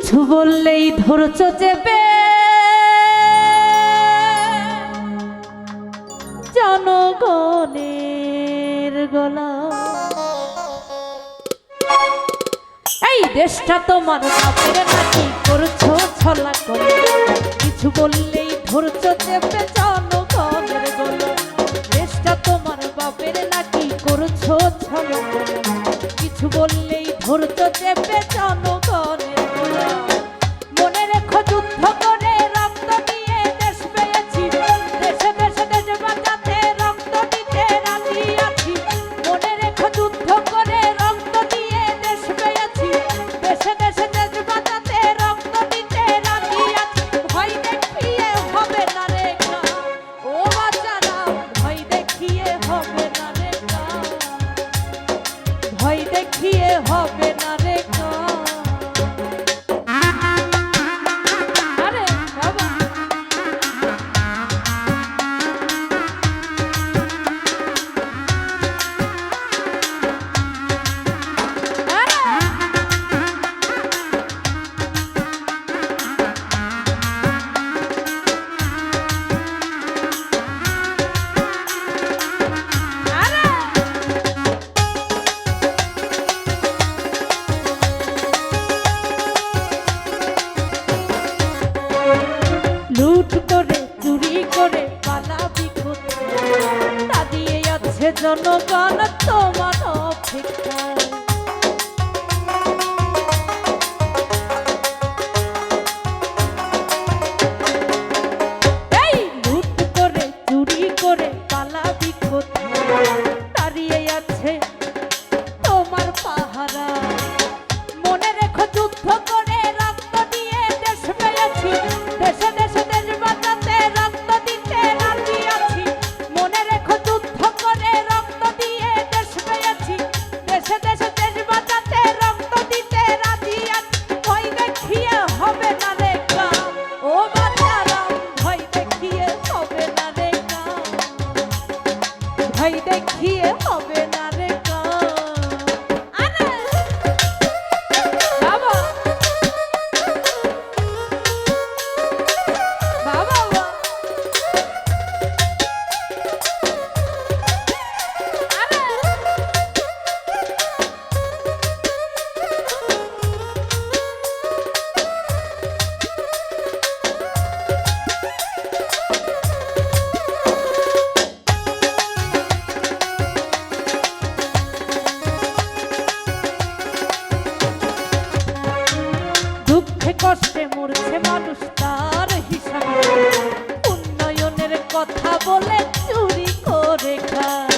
কিছু বললেই ধরছ চেপে। জনগণের গলা। এই দেশটা তো বাপের নাকি করছ ছলা করে। কিছু বললেই ধরছ চেপে জনগণের গলা। দেশটা তোমার বাপের নাকি করছ ছলা করে। কিছু বললেই ধরছো চেপে জনগণ Pop. জনগণ তোমার অপেক্ষায়। এই করে চুরি করে পালাবি কোথায়? কষ্টে মরছে মানুষ তার হিসাব। উন্নয়নের কথা বলে চুরি করে খায়।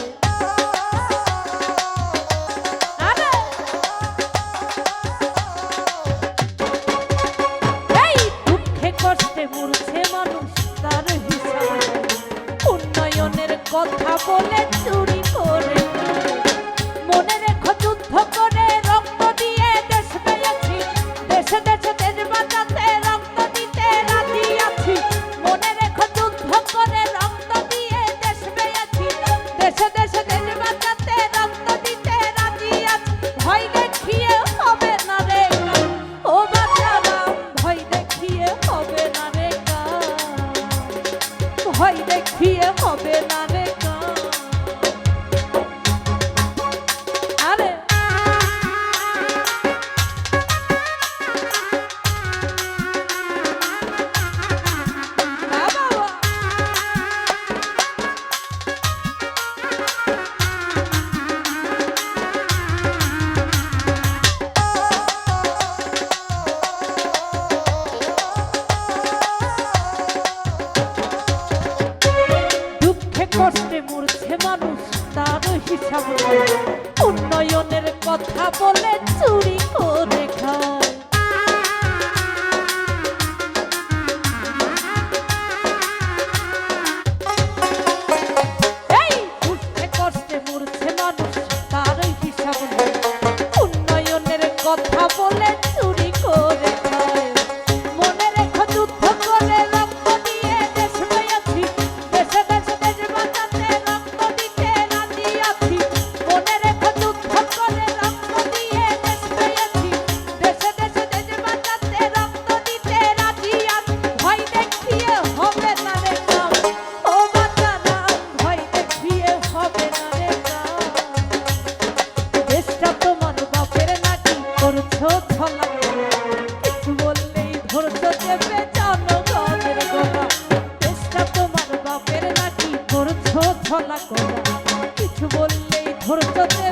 কষ্টে মরছে মানুষ তার হিসাব উন্নয়নের কথা বলে চুরি করে খাও কান্না করা কিছু বললেই ধরতে